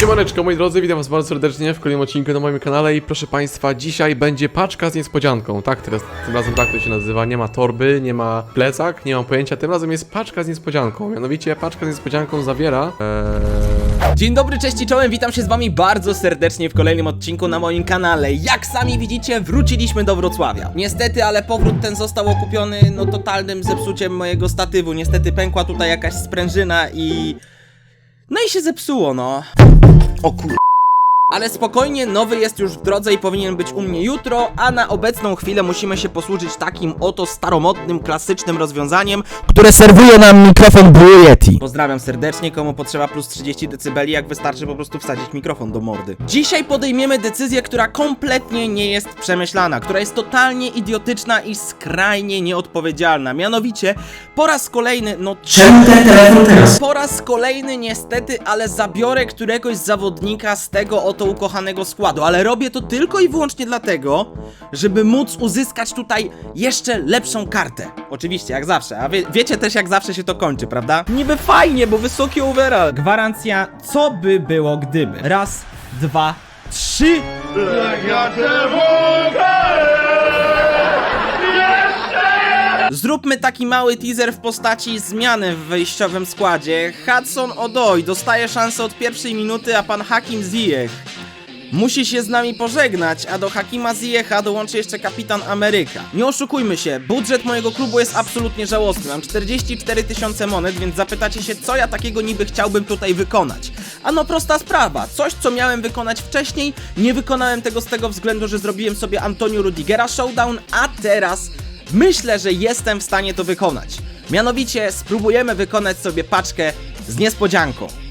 Siemaneczko moi drodzy, witam was bardzo serdecznie w kolejnym odcinku na moim kanale i proszę państwa, dzisiaj będzie paczka z niespodzianką, tak, teraz, tym razem tak to się nazywa, nie ma torby, nie ma plecak, nie mam pojęcia, tym razem jest paczka z niespodzianką, mianowicie paczka z niespodzianką zawiera, eee, Dzień dobry, cześć i czołem, witam się z wami bardzo serdecznie w kolejnym odcinku na moim kanale. Jak sami widzicie, wróciliśmy do Wrocławia. Niestety, ale powrót ten został okupiony no totalnym zepsuciem mojego statywu. Niestety pękła tutaj jakaś sprężyna i... No i się zepsuło, no. O kur... Ale spokojnie, nowy jest już w drodze i powinien być u mnie jutro, a na obecną chwilę musimy się posłużyć takim oto staromodnym, klasycznym rozwiązaniem, które serwuje nam mikrofon Blue Yeti. Pozdrawiam serdecznie, komu potrzeba plus 30 dB, jak wystarczy po prostu wsadzić mikrofon do mordy. Dzisiaj podejmiemy decyzję, która kompletnie nie jest przemyślana, która jest totalnie idiotyczna i skrajnie nieodpowiedzialna. Mianowicie, po raz kolejny, no czemu ten telefon teraz? Po raz kolejny niestety, ale zabiorę któregoś zawodnika z tego oto ukochanego składu, ale robię to tylko i wyłącznie dlatego, żeby móc uzyskać tutaj jeszcze lepszą kartę. Oczywiście, jak zawsze, a wie, wiecie też jak zawsze się to kończy, prawda? Niby fajnie, bo wysoki overall. Gwarancja, co by było gdyby. Raz, dwa, trzy. Zróbmy taki mały teaser w postaci zmiany w wyjściowym składzie. Hudson Odoi dostaje szansę od pierwszej minuty, a pan Hakim Ziyech musi się z nami pożegnać, a do Hakima Ziyecha dołączy jeszcze kapitan Ameryka. Nie oszukujmy się, budżet mojego klubu jest absolutnie żałosny. Mam 44 tysiące monet, więc zapytacie się, co ja takiego niby chciałbym tutaj wykonać. Ano prosta sprawa, coś co miałem wykonać wcześniej, nie wykonałem tego z tego względu, że zrobiłem sobie Antonio Rudigera Showdown, a teraz myślę, że jestem w stanie to wykonać. Mianowicie spróbujemy wykonać sobie paczkę z niespodzianką.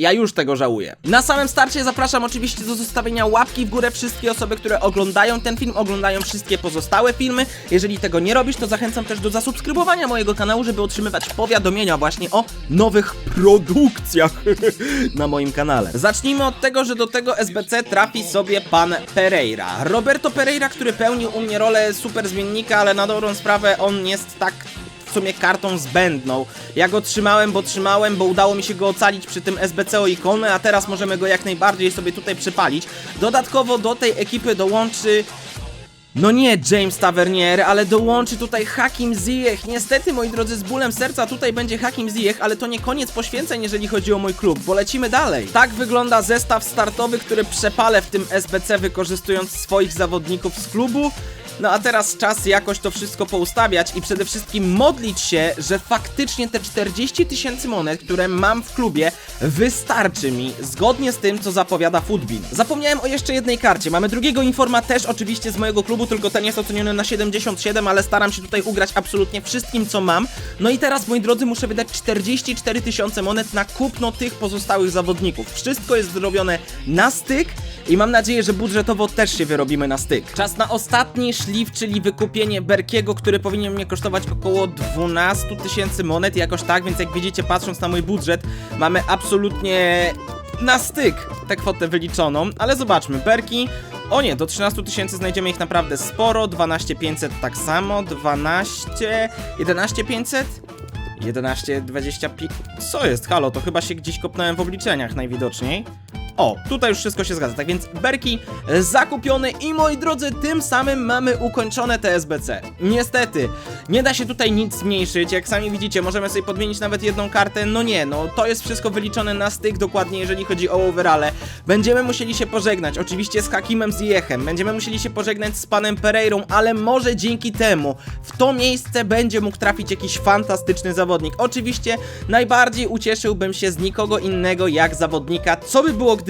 Ja już tego żałuję. Na samym starcie zapraszam oczywiście do zostawienia łapki w górę wszystkie osoby, które oglądają ten film, oglądają wszystkie pozostałe filmy. Jeżeli tego nie robisz, to zachęcam też do zasubskrybowania mojego kanału, żeby otrzymywać powiadomienia właśnie o nowych produkcjach na moim kanale. Zacznijmy od tego, że do tego SBC trafi sobie pan Pereira. Roberto Pereira, który pełnił u mnie rolę super zmiennika, ale na dobrą sprawę on jest tak w sumie kartą zbędną. Ja go trzymałem, bo trzymałem, bo udało mi się go ocalić przy tym SBC o ikonę, a teraz możemy go jak najbardziej sobie tutaj przypalić. Dodatkowo do tej ekipy dołączy no nie James Tavernier, ale dołączy tutaj Hakim Ziyech. Niestety, moi drodzy, z bólem serca tutaj będzie Hakim Ziyech, ale to nie koniec poświęceń, jeżeli chodzi o mój klub, bo lecimy dalej. Tak wygląda zestaw startowy, który przepalę w tym SBC, wykorzystując swoich zawodników z klubu. No a teraz czas jakoś to wszystko poustawiać i przede wszystkim modlić się, że faktycznie te 40 tysięcy monet, które mam w klubie, wystarczy mi, zgodnie z tym, co zapowiada Footbin. Zapomniałem o jeszcze jednej karcie. Mamy drugiego informa też oczywiście z mojego klubu, tylko ten jest oceniony na 77, ale staram się tutaj ugrać absolutnie wszystkim, co mam. No i teraz, moi drodzy, muszę wydać 44 tysiące monet na kupno tych pozostałych zawodników. Wszystko jest zrobione na styk. I mam nadzieję, że budżetowo też się wyrobimy na styk. Czas na ostatni czyli wykupienie Berkiego, który powinien mnie kosztować około 12 tysięcy monet, jakoś tak, więc jak widzicie, patrząc na mój budżet, mamy absolutnie na styk tę kwotę wyliczoną, ale zobaczmy, Berki, o nie, do 13 tysięcy znajdziemy ich naprawdę sporo, 12 500 tak samo, 12, 11 500? 11, 25. Co jest? Halo, to chyba się gdzieś kopnąłem w obliczeniach najwidoczniej. O, tutaj już wszystko się zgadza. Tak więc berki zakupione i moi drodzy, tym samym mamy ukończone TSBC. Niestety, nie da się tutaj nic zmniejszyć. Jak sami widzicie, możemy sobie podmienić nawet jedną kartę. No nie, no to jest wszystko wyliczone na styk dokładnie, jeżeli chodzi o overale. Będziemy musieli się pożegnać, oczywiście z Hakimem Ziyechem. Będziemy musieli się pożegnać z panem Pereirą, ale może dzięki temu w to miejsce będzie mógł trafić jakiś fantastyczny zawodnik. Oczywiście najbardziej ucieszyłbym się z nikogo innego jak zawodnika, co by było gdyby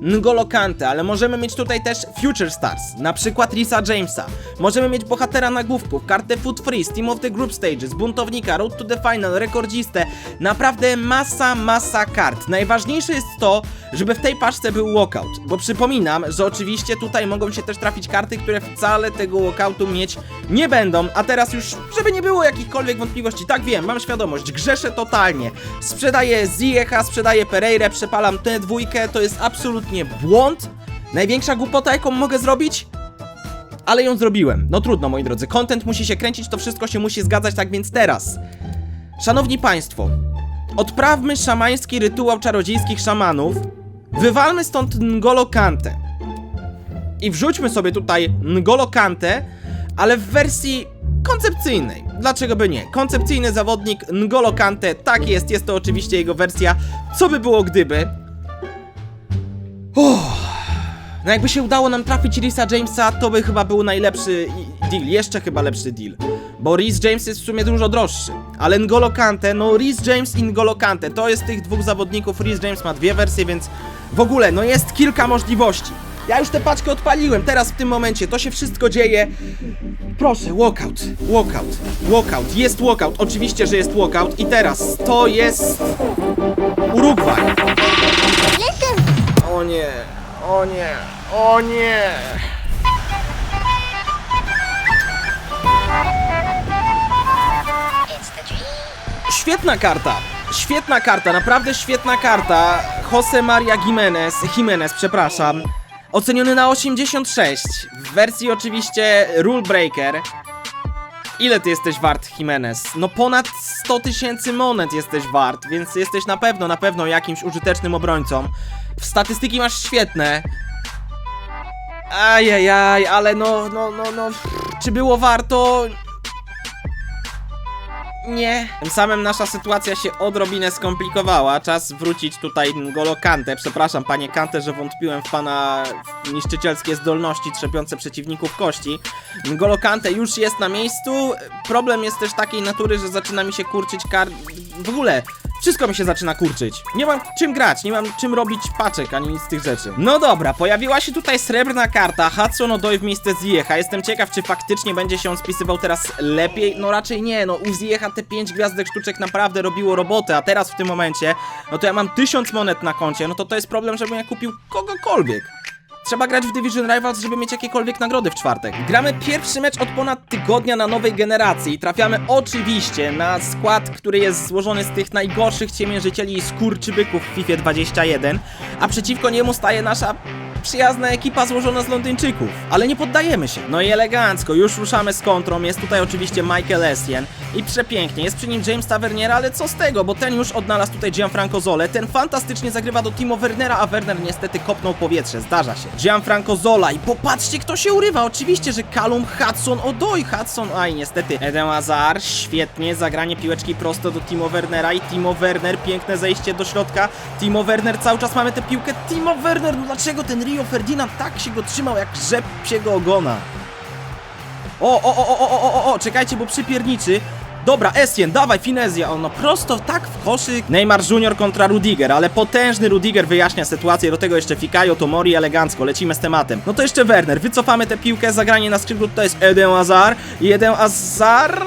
N'Golo Kante, ale możemy mieć tutaj też Future Stars, na przykład Risa Jamesa. Możemy mieć bohatera nagłówków, kartę Foot Freeze, Team of the Group Stages, buntownika, Road to the Final, rekordzistę. Naprawdę masa, masa kart. Najważniejsze jest to, żeby w tej paczce był walkout, bo przypominam, że oczywiście tutaj mogą się też trafić karty, które wcale tego walkoutu mieć nie będą, a teraz już, żeby nie było jakichkolwiek wątpliwości, tak wiem, mam świadomość, grzeszę totalnie. Sprzedaję Ziyech, sprzedaję Pereirę, przepalam tę dwójkę, to jest absolutnie błąd. Największa głupota, jaką mogę zrobić? Ale ją zrobiłem. No trudno, moi drodzy. Content musi się kręcić, to wszystko się musi zgadzać, tak więc teraz. Szanowni Państwo, odprawmy szamański rytuał czarodziejskich szamanów Wywalmy stąd N'Golo Kante. I wrzućmy sobie tutaj N'Golo Kante, ale w wersji koncepcyjnej. Dlaczego by nie? Koncepcyjny zawodnik N'Golo Kante, tak jest, jest to oczywiście jego wersja. Co by było gdyby? Uff. No jakby się udało nam trafić Risa Jamesa, to by chyba był najlepszy deal, jeszcze chyba lepszy deal. Bo Rhys James jest w sumie dużo droższy. Ale N'Golo Kante, no Rhys James i N'Golo Kante, to jest tych dwóch zawodników. Rhys James ma dwie wersje, więc w ogóle, no jest kilka możliwości. Ja już tę paczkę odpaliłem, teraz w tym momencie, to się wszystko dzieje. Proszę, walkout, walkout, walkout, jest walkout, oczywiście, że jest walkout i teraz to jest Urugwaj. O nie, o nie. Świetna karta. Świetna karta, naprawdę świetna karta. Jose Maria Jimenez, Jimenez, przepraszam. Oceniony na 86. W wersji oczywiście Rule Breaker. Ile ty jesteś wart, Jimenez? No ponad 100 tysięcy monet jesteś wart, więc jesteś na pewno, na pewno jakimś użytecznym obrońcą. W statystyki masz świetne. Ajajaj, ale no, no, no, no, czy było warto? Nie. Tym samym nasza sytuacja się odrobinę skomplikowała. Czas wrócić tutaj Golo Kante. Przepraszam, panie Kante, że wątpiłem w pana niszczycielskie zdolności trzepiące przeciwników kości. Golo Kante już jest na miejscu. Problem jest też takiej natury, że zaczyna mi się kurczyć kar... W ogóle, wszystko mi się zaczyna kurczyć. Nie mam czym grać, nie mam czym robić paczek, ani nic z tych rzeczy. No dobra, pojawiła się tutaj srebrna karta Hudson Odoi w miejsce Ziecha. Jestem ciekaw, czy faktycznie będzie się on spisywał teraz lepiej. No raczej nie, no u Ziecha te 5 gwiazdek sztuczek naprawdę robiło robotę, a teraz w tym momencie, no to ja mam 1000 monet na koncie, no to to jest problem, żebym ja kupił kogokolwiek. Trzeba grać w Division Rivals, żeby mieć jakiekolwiek nagrody w czwartek. Gramy pierwszy mecz od ponad tygodnia na nowej generacji i trafiamy oczywiście na skład, który jest złożony z tych najgorszych ciemiężycieli i skurczybyków w FIFA 21, a przeciwko niemu staje nasza przyjazna ekipa złożona z Londyńczyków. Ale nie poddajemy się. No i elegancko, już ruszamy z kontrą, jest tutaj oczywiście Michael Essien i przepięknie, jest przy nim James Tavernier, ale co z tego, bo ten już odnalazł tutaj Gianfranco Zole, ten fantastycznie zagrywa do Timo Wernera, a Werner niestety kopnął powietrze, zdarza się. Gianfranco Zola i popatrzcie kto się urywa, oczywiście, że Callum Hudson, Odoi Hudson, aj niestety Eden Hazard, świetnie, zagranie piłeczki prosto do Timo Wernera i Timo Werner, piękne zejście do środka, Timo Werner, cały czas mamy tę piłkę, Timo Werner, no dlaczego ten Rio Ferdinand tak się go trzymał jak rzep psiego ogona? O, o, o, o, o, o, o, o, czekajcie, bo przypierniczy. Dobra, Essien, dawaj, finezja. On no prosto tak w koszyk. Neymar Junior kontra Rudiger, ale potężny Rudiger wyjaśnia sytuację. Do tego jeszcze Fikayo, Tomori elegancko. Lecimy z tematem. No to jeszcze Werner. Wycofamy tę piłkę, zagranie na skrzydlu to jest Eden Hazard. I Eden Hazard...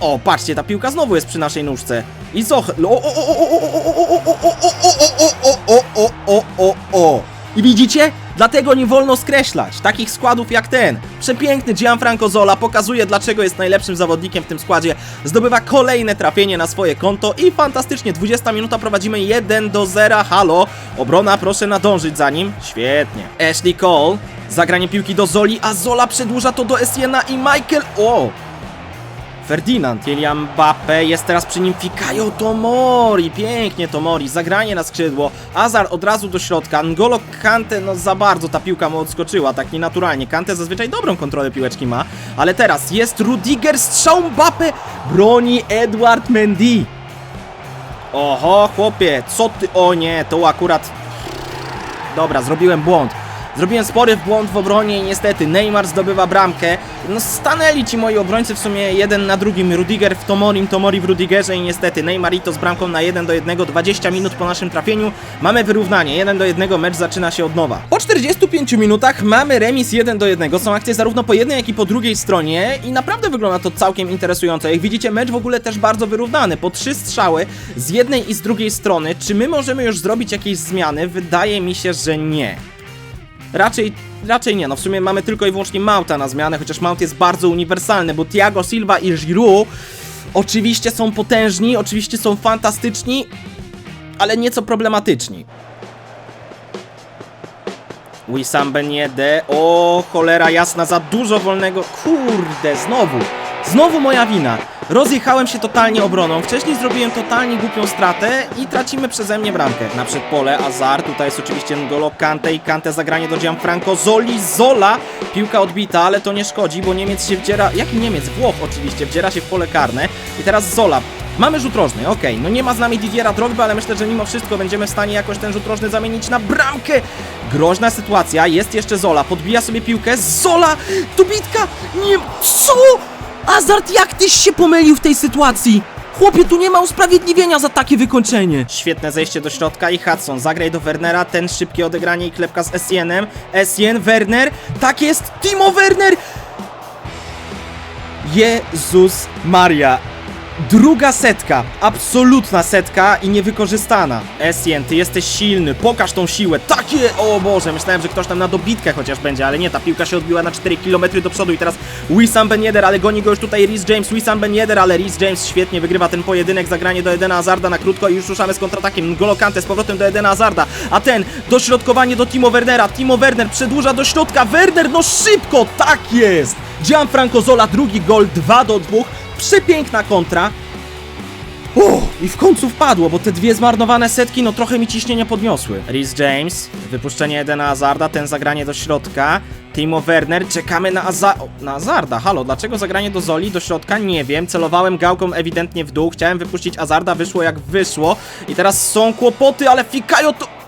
O, patrzcie, ta piłka znowu jest przy naszej nóżce. I Zoch... O, o, o, o, o, o, o, o, o, o, o, o, o, o, o. I widzicie? Dlatego nie wolno skreślać takich składów jak ten. Przepiękny Gianfranco Zola pokazuje dlaczego jest najlepszym zawodnikiem w tym składzie. Zdobywa kolejne trafienie na swoje konto i fantastycznie 20 minuta prowadzimy 1 do 0. Halo, obrona proszę nadążyć za nim. Świetnie. Ashley Cole, zagranie piłki do Zoli, a Zola przedłuża to do Essiena i Michael. O! Ferdinand, Kylian Mbappe, jest teraz przy nim Fikayo Tomori, pięknie Tomori, zagranie na skrzydło, Azar od razu do środka, N'Golo Kante, no za bardzo ta piłka mu odskoczyła, tak nienaturalnie, Kante zazwyczaj dobrą kontrolę piłeczki ma, ale teraz jest Rudiger, strzał Mbappe, broni Edward Mendy. Oho, chłopie, co ty, o nie, to akurat Dobra, zrobiłem błąd. Zrobiłem spory błąd w obronie i niestety Neymar zdobywa bramkę. No stanęli ci moi obrońcy w sumie jeden na drugim. Rudiger w Tomorim, Tomori w Rudigerze i niestety Neymarito z bramką na 1 do 1. 20 minut po naszym trafieniu mamy wyrównanie. 1 do 1 mecz zaczyna się od nowa. Po 45 minutach mamy remis 1 do 1. Są akcje zarówno po jednej jak i po drugiej stronie i naprawdę wygląda to całkiem interesująco. Jak widzicie mecz w ogóle też bardzo wyrównany. Po trzy strzały z jednej i z drugiej strony. Czy my możemy już zrobić jakieś zmiany? Wydaje mi się, że nie. Raczej, raczej nie, no w sumie mamy tylko i wyłącznie Mauta na zmianę, chociaż Mount jest bardzo uniwersalny, bo Thiago Silva i Giroud oczywiście są potężni, oczywiście są fantastyczni, ale nieco problematyczni. Wissam Ben Yedder, o cholera jasna, za dużo wolnego, kurde, znowu, znowu moja wina. Rozjechałem się totalnie obroną, wcześniej zrobiłem totalnie głupią stratę i tracimy przeze mnie bramkę. Na przedpole Azar, tutaj jest oczywiście N'Golo Kante i Kante zagranie do Gianfranco Zoli, Zola, piłka odbita, ale to nie szkodzi, bo Niemiec się wdziera, jaki Niemiec? Włoch oczywiście, wdziera się w pole karne i teraz Zola. Mamy rzut rożny, okej, no nie ma z nami Didiera Drogba, ale myślę, że mimo wszystko będziemy w stanie jakoś ten rzut rożny zamienić na bramkę. Groźna sytuacja, jest jeszcze Zola, podbija sobie piłkę, Zola, dobitka, nie, co? Azart, jak tyś się pomylił w tej sytuacji? Chłopie, tu nie ma usprawiedliwienia za takie wykończenie. Świetne zejście do środka i Hudson. Zagraj do Wernera, ten szybkie odegranie i klepka z Essienem. Essien, Werner, tak jest, Timo Werner! Jezus Maria. Druga setka, absolutna setka i niewykorzystana. Essien, ty jesteś silny, pokaż tą siłę. Takie, o Boże, myślałem, że ktoś tam na dobitkę chociaż będzie, ale nie, ta piłka się odbiła na 4 km do przodu i teraz Wissam Ben Yedder, ale goni go już tutaj Rhys James, Wissam Ben Yedder, ale Rhys James świetnie wygrywa ten pojedynek, zagranie do Edena Hazarda na krótko i już ruszamy z kontratakiem. N'Golo Kante z powrotem do Edena Hazarda, a ten, dośrodkowanie do Timo Wernera, Timo Werner przedłuża do środka, Werner, no szybko, tak jest! Gianfranco Zola, drugi gol, 2 do 2, przepiękna kontra. Uff, I w końcu wpadło, bo te dwie zmarnowane setki, no trochę mi ciśnienia podniosły. Rhys James, wypuszczenie Edena Hazarda, ten zagranie do środka. Timo Werner, czekamy na, Aza na Azarda. Halo, dlaczego zagranie do Zoli, do środka? Nie wiem. Celowałem gałką ewidentnie w dół, chciałem wypuścić Azarda, wyszło jak wyszło. I teraz są kłopoty, ale Fikayo to...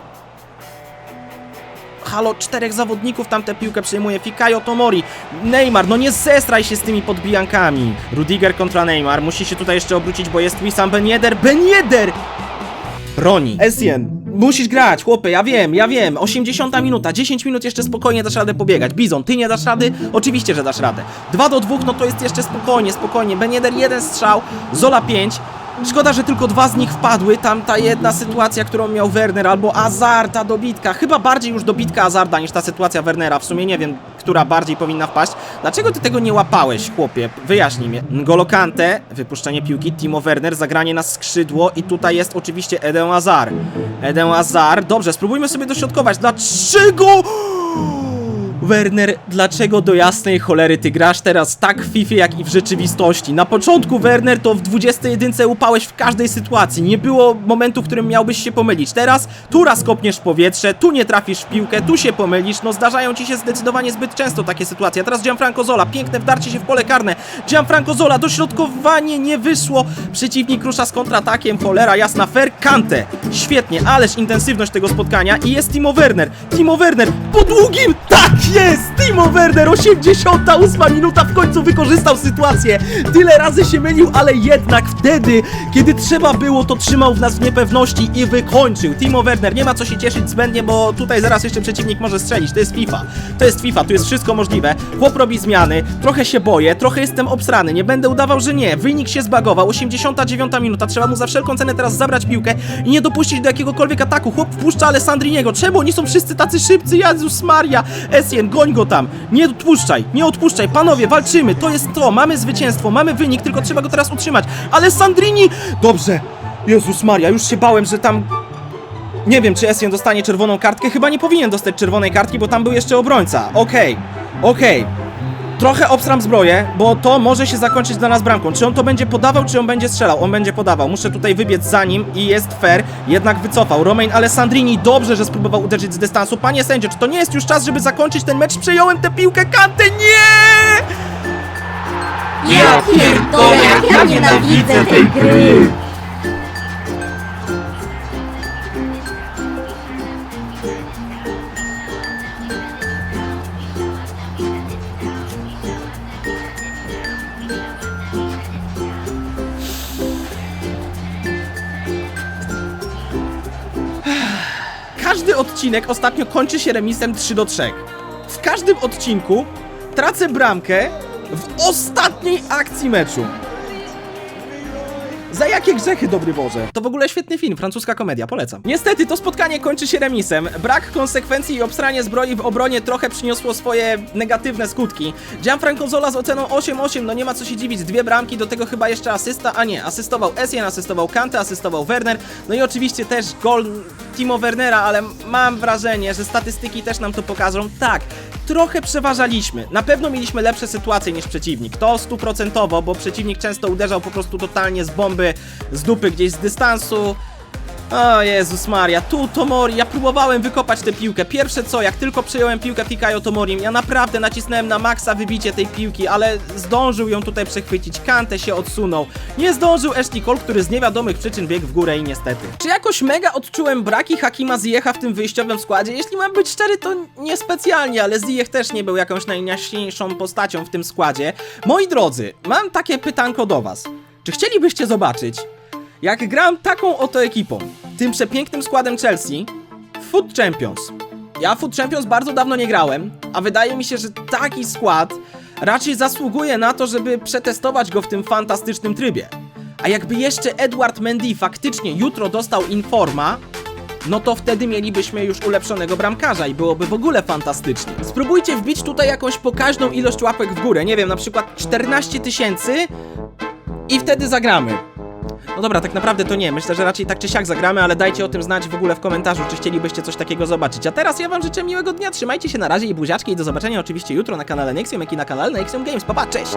Halo, czterech zawodników tam tę piłkę przejmuje. Fikayo Tomori. Neymar, no nie zestraj się z tymi podbijankami. Rudiger kontra Neymar. Musi się tutaj jeszcze obrócić, bo jest Wissam Ben Yedder. Ben Yedder! Roni. Essien, musisz grać, chłopie, ja wiem, ja wiem. 80 minuta, 10 minut jeszcze spokojnie dasz radę pobiegać. Bizon, ty nie dasz rady? Oczywiście, że dasz radę. 2 do 2, no to jest jeszcze spokojnie, spokojnie. Ben Yedder jeden strzał, Zola 5. Szkoda, że tylko dwa z nich wpadły. Tam ta jedna sytuacja, którą miał Werner, albo Azar, ta dobitka. Chyba bardziej już dobitka Azarda niż ta sytuacja Wernera. W sumie nie wiem, która bardziej powinna wpaść. Dlaczego ty tego nie łapałeś, chłopie? Wyjaśnij mi. N'Golo Kante, wypuszczenie piłki, Timo Werner, zagranie na skrzydło i tutaj jest oczywiście Eden Hazard. Eden Hazard, dobrze, spróbujmy sobie dośrodkować. Dlaczego? Werner, dlaczego do jasnej cholery ty grasz teraz tak w FIFA jak i w rzeczywistości? Na początku Werner to w 21 upałeś w każdej sytuacji. Nie było momentu, w którym miałbyś się pomylić. Teraz tu raz kopniesz w powietrze, tu nie trafisz w piłkę, tu się pomylisz. No zdarzają ci się zdecydowanie zbyt często takie sytuacje. A teraz Gianfranco Zola, piękne wdarcie się w pole karne. Gianfranco Zola, dośrodkowanie nie wyszło. Przeciwnik rusza z kontratakiem, cholera jasna, fair Kante. Świetnie, ależ intensywność tego spotkania i jest Timo Werner. Timo Werner po długim, tak jest! Timo Werner, 88 minuta, w końcu wykorzystał sytuację. Tyle razy się mylił, ale jednak wtedy, kiedy trzeba było, to trzymał w nas niepewności i wykończył. Timo Werner, nie ma co się cieszyć zbędnie, bo tutaj zaraz jeszcze przeciwnik może strzelić. To jest FIFA. To jest FIFA, tu jest wszystko możliwe. Chłop robi zmiany, trochę się boję, trochę jestem obsrany, nie będę udawał, że nie. Wynik się zbagował, 89 minuta, trzeba mu za wszelką cenę teraz zabrać piłkę i nie dopuścić do jakiegokolwiek ataku. Chłop wpuszcza Alessandriniego. Czemu oni są wszyscy tacy szybcy? Jezus Maria! Essien, goń go tam! Nie odpuszczaj, nie odpuszczaj, panowie, walczymy, to jest to, mamy zwycięstwo, mamy wynik, tylko trzeba go teraz utrzymać. Alessandrini! Dobrze! Jezus Maria, już się bałem, że tam nie wiem, czy Essien dostanie czerwoną kartkę. Chyba nie powinien dostać czerwonej kartki, bo tam był jeszcze obrońca. Okej, okej. Trochę obstram zbroję, bo to może się zakończyć dla nas bramką. Czy on to będzie podawał, czy on będzie strzelał? On będzie podawał. Muszę tutaj wybiec za nim i jest fair. Jednak wycofał. Romain Alessandrini dobrze, że spróbował uderzyć z dystansu. Panie sędzio, czy to nie jest już czas, żeby zakończyć ten mecz? Przejąłem tę piłkę, Kante, nie! Ja pierdolę, jak ja nienawidzę tej gry! Każdy odcinek ostatnio kończy się remisem 3 do 3. W każdym odcinku tracę bramkę w ostatniej akcji meczu. Za jakie grzechy, dobry Boże? To w ogóle świetny film, francuska komedia, polecam. Niestety to spotkanie kończy się remisem. Brak konsekwencji i obstranie zbroi w obronie trochę przyniosło swoje negatywne skutki. Gianfranco Zola z oceną 8-8, no nie ma co się dziwić, dwie bramki, do tego chyba jeszcze asysta, a nie, asystował Essien, asystował Kante, asystował Werner, no i oczywiście też gol Timo Wernera, ale mam wrażenie, że statystyki też nam to pokażą. Tak, trochę przeważaliśmy. Na pewno mieliśmy lepsze sytuacje niż przeciwnik. To stuprocentowo, bo przeciwnik często uderzał po prostu totalnie z bomby, z dupy, gdzieś z dystansu. O Jezus Maria, tu Tomori, ja próbowałem wykopać tę piłkę. Pierwsze co, jak tylko przejąłem piłkę Fikayo Tomorim, ja naprawdę nacisnąłem na maksa wybicie tej piłki, ale zdążył ją tutaj przechwycić. Kante się odsunął. Nie zdążył Ashley Cole, który z niewiadomych przyczyn biegł w górę i niestety. Czy jakoś mega odczułem braki Hakima Ziecha w tym wyjściowym składzie? Jeśli mam być szczery, to niespecjalnie, ale Ziyech też nie był jakąś najjaśniejszą postacią w tym składzie. Moi drodzy, mam takie pytanko do was. Czy chcielibyście zobaczyć, jak gram taką oto ekipą, tym przepięknym składem Chelsea, w Foot Champions. Ja w Foot Champions bardzo dawno nie grałem, a wydaje mi się, że taki skład raczej zasługuje na to, żeby przetestować go w tym fantastycznym trybie. A jakby jeszcze Edward Mendy faktycznie jutro dostał informa, no to wtedy mielibyśmy już ulepszonego bramkarza i byłoby w ogóle fantastycznie. Spróbujcie wbić tutaj jakąś pokaźną ilość łapek w górę, nie wiem, na przykład 14 tysięcy i wtedy zagramy. No dobra, tak naprawdę to nie. Myślę, że raczej tak czy siak zagramy, ale dajcie o tym znać w ogóle w komentarzu, czy chcielibyście coś takiego zobaczyć. A teraz ja wam życzę miłego dnia, trzymajcie się na razie i buziaczki i do zobaczenia oczywiście jutro na kanale Nexium, jak i na kanale Nexium Games. Pa, pa, cześć!